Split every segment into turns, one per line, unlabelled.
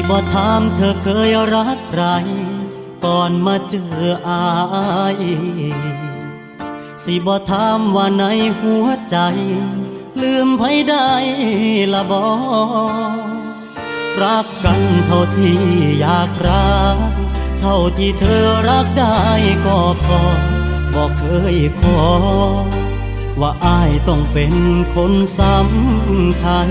สิบ่ถามเธอเคยรักใคร ก่อนมาเจออาย สิบ่ถามว่าในหัวใจ ลืมไผได้ละบ่รักกันเท่าที่อยากรัก เท่าที่เธอรักได้ก็พอบอกเคยขอ ว่าอายต้องเป็นคนสำคัญ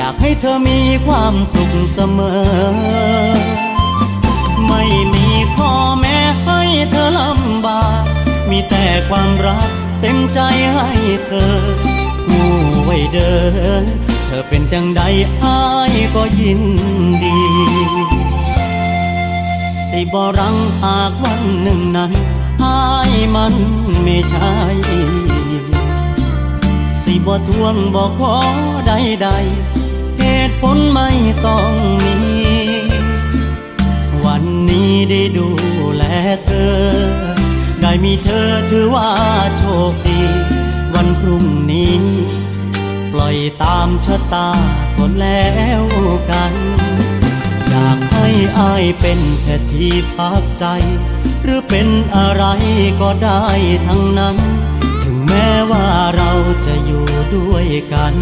อยากให้เธอมีความสุขเสมอ ไม่มีข้อแม้ให้เธอลำบาก มีแต่ความรักเต็มใจให้เธอผู้ไว้เดิน เธอเป็นจังใดอายก็ยินดี สิบรังหากวันหนึ่งนั้นอายมันไม่ใช่สิบ่ทวงบ่ขอใดๆ ได้ดูแลเธอ ได้มีเธอถือว่าโชคดี วันพรุ่งนี้ ปล่อยตามชะตาคนแล้วกัน อยากให้อายเป็นแค่ที่พักใจ หรือเป็นอะไรก็ได้ทั้งนั้น ถึงแม้ว่าเราจะอยู่ด้วยกัน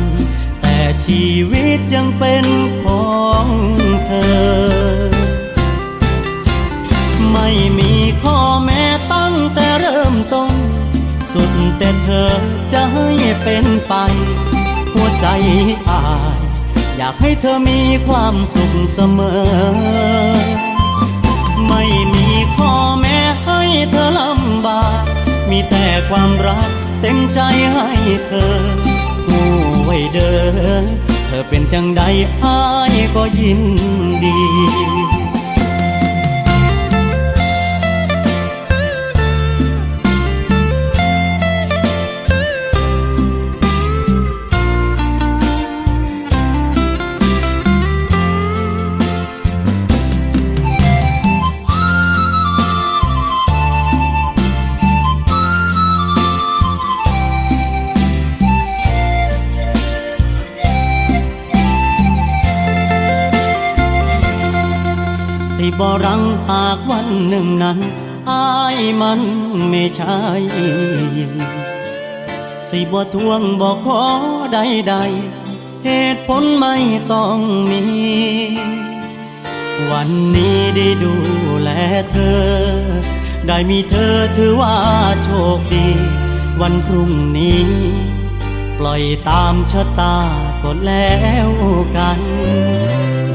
แต่ชีวิตยังเป็นของเธอ สุดแต่เธอจะให้เป็นไป หัวใจอาย อยากให้เธอมีความสุขเสมอ ไม่มีข้อแม้ให้เธอลำบาก มีแต่ความรักเต็มใจให้เธอผู้ไว้เดินเธอเป็นจังใดอายก็ยินดี สิบรังหากวันหนึ่งนั้นอายมันไม่ใช่สิบ่ทวงบ่ขอใดๆเหตุผลไม่ต้องมี วันนี้ได้ดูแลเธอ ได้มีเธอถือว่าโชคดี วันพรุ่งนี้ ปล่อยตามชะตาก็แล้วกัน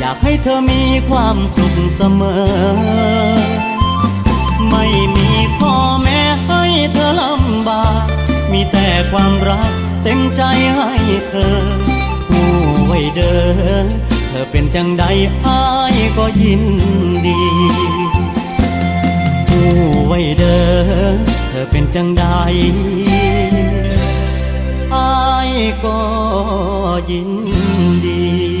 อยากให้เธอมีความสุขเสมอ ไม่มีข้อแม้ให้เธอลำบาก มีแต่ความรักเต็มใจให้เธอผู้ไว้เดิน เธอเป็นจังใดอายก็ยินดีผู้ไว้เดิน เธอเป็นจังใดอายก็ยินดี